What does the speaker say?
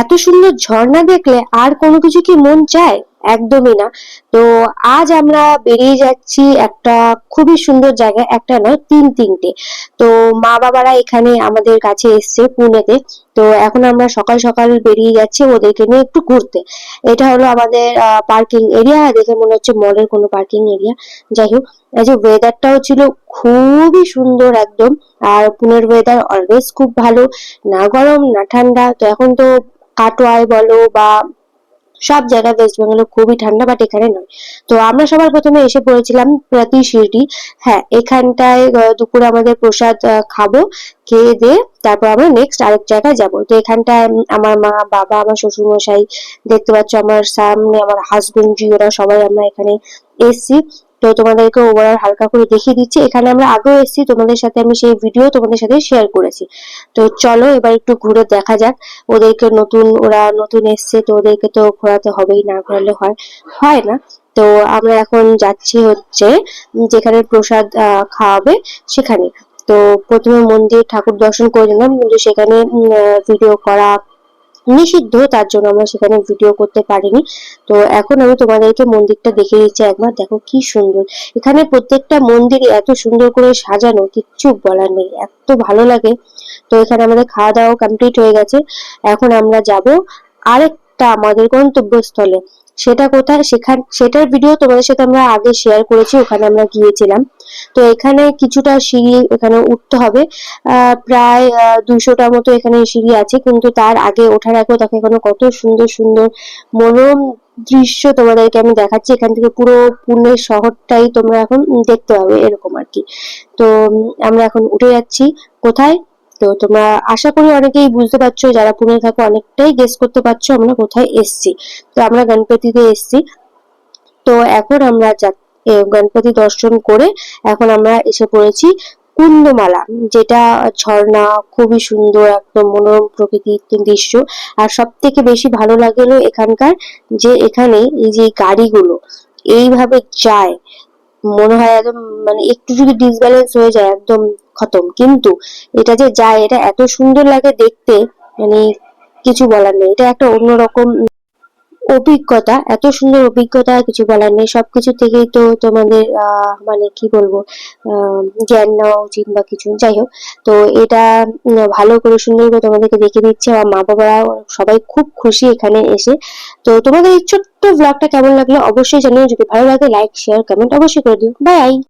এত সুন্দর ঝর্ণা দেখলে আর কোনো কিছু কি মন চায়? একদমই না। তো আজ আমরা বেরিয়ে যাচ্ছি একটা খুবই সুন্দর জায়গা একটা নয়, তিন তিনটে। তো মা বাবারা এখানে আমাদের কাছে এসছে পুনেতে। তো এখন আমরা সকাল সকাল বেরিয়ে যাচ্ছি ওদেরকে নিয়ে একটু ঘুরতে। এটা হলো আমাদের পার্কিং এরিয়া দেখে মনে হচ্ছে মলের কোনো পার্কিং এরিয়া যাই হোক, এই যে ওয়েদারটাও ছিল খুবই সুন্দর একদম। আর পুনের ওয়েদার অলওয়েজ খুব ভালো। না গরম, না ঠান্ডা। তো এখন তো কাটোয়ায় বলো বা সব জায়গায় ওয়েস্ট বেঙ্গলে খুবই ঠান্ডা বাট এখানে নয়। তো আমরা সবার প্রথমে এসে পড়েছিলাম প্রতি শিরডি হ্যাঁ এখানটায় দুপুরে আমাদের প্রসাদ খাব, খেয়ে দিয়ে তারপর আমরা নেক্সট আরেক জায়গায় যাব। তো এখানটায় আমার মা, বাবা, আমার শ্বশুর মশাই দেখতে পাচ্ছ আমার সামনে আমার হাজবেন্ড ওরা সবাই আমরা এখানে এসছি। তো তোমাদেরকে ওভারঅল হালকা করে দেখিয়ে দিচ্ছি। এখানে আমরা আগেও এসেছি, তোমাদের সাথে আমি সেই ভিডিও তোমাদের সাথে শেয়ার করেছি। তো চলো এবার একটু ঘুরে দেখা যাক। ওদেরকে নতুন, ওরা নতুন এসছে, তো ওদেরকে তো ঘোরাতে হবেই, না ঘোরালে হয় হয় না। তো আমরা এখন যাচ্ছি হচ্ছে যেখানে প্রসাদ খাওয়াবে, সেখানে। তো প্রথমে মন্দির ঠাকুর দর্শন করে নিলাম, কিন্তু সেখানে ভিডিও করা নিষিদ্ধ, তার জন্য আমরা সেখানে ভিডিও করতে পারিনি। তো এখন আমি তোমাদেরকে মন্দিরটা দেখে দিচ্ছি একবার দেখো কি সুন্দর। এখানে প্রত্যেকটা মন্দির এত সুন্দর করে সাজানো, কিচ্ছু বলার নেই। এত ভালো লাগে। তো এখানে আমাদের খাওয়া দাওয়া কমপ্লিট হয়ে গেছে। এখন আমরা যাব আরেকটা আমাদের গন্তব্যস্থলে। সেটা কোথায়? সেখান সেটার ভিডিও তোমাদের সাথে আমরা আগে শেয়ার করেছি, ওখানে আমরা গিয়েছিলাম। তো এখানে কিছুটা সিঁড়ি এখানে উঠতে হবে। প্রায় দুশোটা মতো এখানে সিঁড়ি আছে কিন্তু তার আগে ওঠার আগেও দেখো এখানে কত সুন্দর সুন্দর মনোরম দৃশ্য তোমাদেরকে আমি দেখাচ্ছি। এখান থেকে পুরো পুনের শহরটাই তোমরা এখন দেখতে পাবে এরকম আর কি। তো আমরা এখন উঠে যাচ্ছি। কোথায়? তো তোমরা আশা করি অনেকেই বুঝতে পারছ যারা পুনে থাকো অনেকটাই গেস করতে পারছ আমরা কোথায় এসছি। তো আমরা গণপতিতে এসছি। তো এখন আমরা যা- এ, গণপতি দর্শন করে এখন আমরা এসে পড়েছি কুন্দমালা, যেটা ঝর্ণা, খুবই সুন্দর, একদম মনোরম প্রকৃতির দৃশ্য। আর সব থেকে বেশি ভালো লাগল এখানকার যে এখানে এই যে গাড়িগুলো, এইভাবে যায়, মনে হয় একদম মানে একটু যদি ডিসব্যালেন্স হয়ে যায় একদম খতম। কিন্তু এটা যে যায়, এটা এত সুন্দর লাগে দেখতে মানে কিছু বলার নেই। এটা একটা অন্যরকম অভিজ্ঞতা, এত সুন্দর অভিজ্ঞতা, কিছু বলার নেই। সবকিছু থেকেই তো তোমাদের মানে কি বলব জ্ঞান নেওয়া উচিত বা কিছু। যাই হোক, তো এটা ভালো করে সুন্দর করে তোমাদেরকে দেখে দিচ্ছে আমার মা বাবারা। সবাই খুব খুশি এখানে এসে। তো তোমাদের এই ছোট্ট ব্লগটা কেমন লাগল অবশ্যই জানিও। যদি ভালো লাগে লাইক শেয়ার কমেন্ট অবশ্যই করে দিও। বাই